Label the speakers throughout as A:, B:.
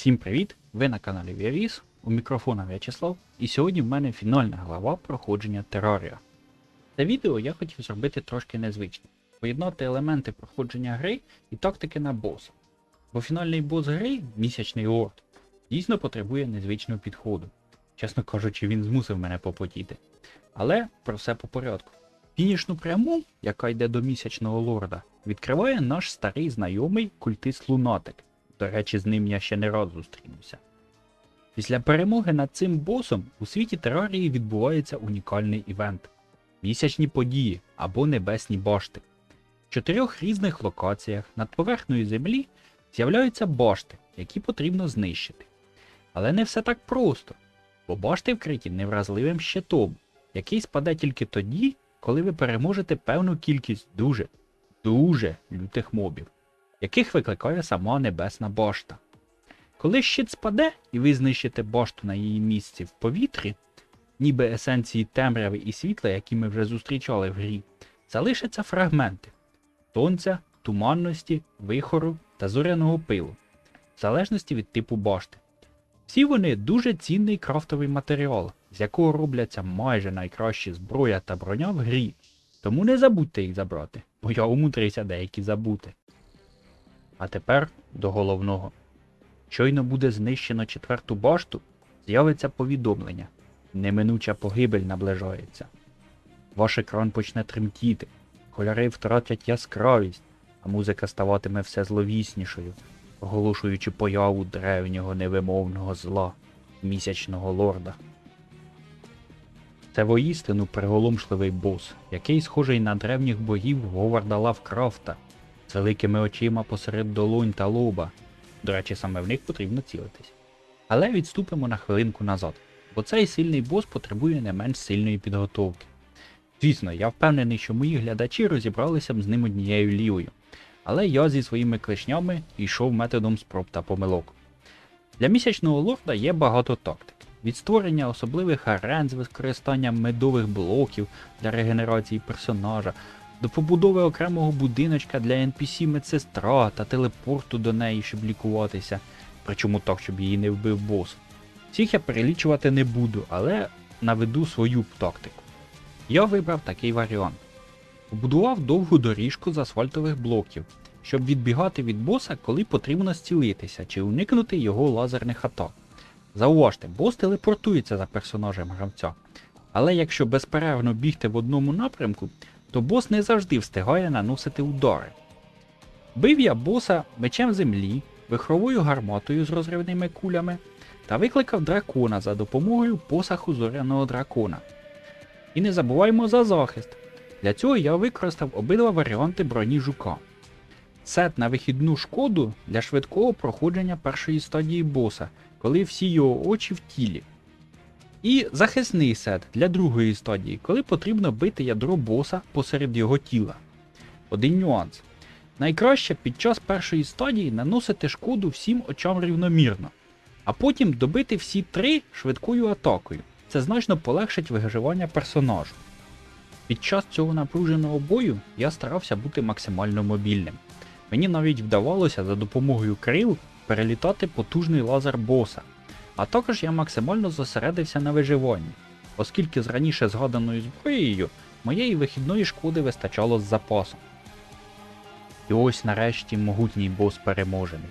A: Всім привіт! Ви на каналі Віавіс, у мікрофона В'ячеслав, і сьогодні в мене фінальна глава проходження Терарія. Це відео я хотів зробити трошки незвичне, поєднати елементи проходження гри і тактики на боса. Бо фінальний бос гри, місячний лорд, дійсно потребує незвичного підходу. Чесно кажучи, він змусив мене попотіти. Але про все по порядку. Фінішну пряму, яка йде до місячного лорда, відкриває наш старий знайомий культист Лунатик. До речі, з ним я ще не раз зустрінуся. Після перемоги над цим босом у світі терарії відбувається унікальний івент місячні події або небесні башти. В чотирьох різних локаціях над поверхнею землі з'являються башти, які потрібно знищити. Але не все так просто, бо башти вкриті невразливим щитом, який спаде тільки тоді, коли ви переможете певну кількість дуже, дуже лютих мобів яких викликає сама небесна башта. Коли щит спаде і ви знищите башту на її місці в повітрі, ніби есенції темряви і світла, які ми вже зустрічали в грі, залишаться фрагменти тонця, туманності, вихору та зоряного пилу, в залежності від типу башти. Всі вони дуже цінний крафтовий матеріал, з якого робляться майже найкращі зброя та броня в грі, тому не забудьте їх забрати, бо я умудрився деякі забути. А тепер до головного. Щойно буде знищено четверту башту, з'явиться повідомлення. Неминуча погибель наближається. Ваш екран почне тремтіти, кольори втратять яскравість, а музика ставатиме все зловіснішою, оголошуючи появу древнього невимовного зла, місячного лорда. Це воістину приголомшливий бос, який схожий на древніх богів Говарда Лавкрафта з великими очима посеред долонь та лоба. До речі, саме в них потрібно цілитись. Але відступимо на хвилинку назад, бо цей сильний бос потребує не менш сильної підготовки. Звісно, я впевнений, що мої глядачі розібралися б з ним однією лівою, але я зі своїми клешнями йшов методом спроб та помилок. Для місячного лорда є багато тактик. Від створення особливих арен з використанням медових блоків для регенерації персонажа до побудови окремого будиночка для NPC медсестра та телепорту до неї, щоб лікуватися, причому так, щоб її не вбив бос. Всіх я перелічувати не буду, але наведу свою тактику. Я вибрав такий варіант. Побудував довгу доріжку з асфальтових блоків, щоб відбігати від боса, коли потрібно зцілитися чи уникнути його лазерних атак. Зауважте, бос телепортується за персонажем гравця. Але якщо безперервно бігти в одному напрямку, то бос не завжди встигає наносити удари. Бив я боса мечем землі, вихровою гарматою з розривними кулями та викликав дракона за допомогою посаху зоряного дракона. І не забуваймо за захист. Для цього я використав обидва варіанти броні жука. Сет на вихідну шкоду для швидкого проходження першої стадії боса, коли всі його очі в тілі. І захисний сет для другої стадії, коли потрібно бити ядро боса посеред його тіла. Один нюанс. Найкраще під час першої стадії наносити шкоду всім очам рівномірно, а потім добити всі три швидкою атакою. Це значно полегшить виживання персонажу. Під час цього напруженого бою я старався бути максимально мобільним. Мені навіть вдавалося за допомогою крил перелітати потужний лазер боса, а також я максимально зосередився на виживанні, оскільки з раніше згаданою зброєю моєї вихідної шкоди вистачало з запасом. І ось нарешті могутній бос переможений.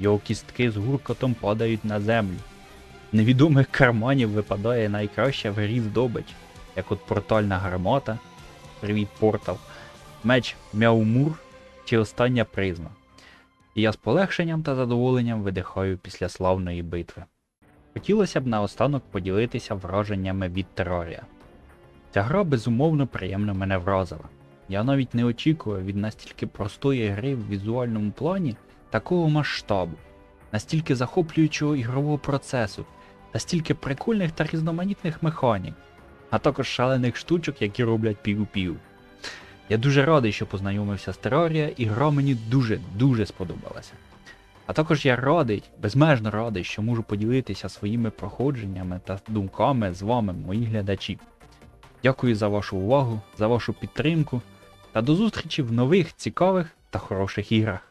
A: Його кістки з гуркотом падають на землю. Невідомих карманів випадає найкраща в грі здобич, як от портальна гармата, привіт портал, меч Мяумур чи остання призма. І я з полегшенням та задоволенням видихаю після славної битви. Хотілося б наостанок поділитися враженнями від терорія. Ця гра безумовно приємно мене вразила. Я навіть не очікував від настільки простої гри в візуальному плані такого масштабу, настільки захоплюючого ігрового процесу, та стільки прикольних та різноманітних механік, а також шалених штучок, які роблять пів-пів. Я дуже радий, що познайомився з Терарія, і гра мені дуже-дуже сподобалася. А також я радий, безмежно радий, що можу поділитися своїми проходженнями та думками з вами, мої глядачі. Дякую за вашу увагу, за вашу підтримку та до зустрічі в нових цікавих та хороших іграх.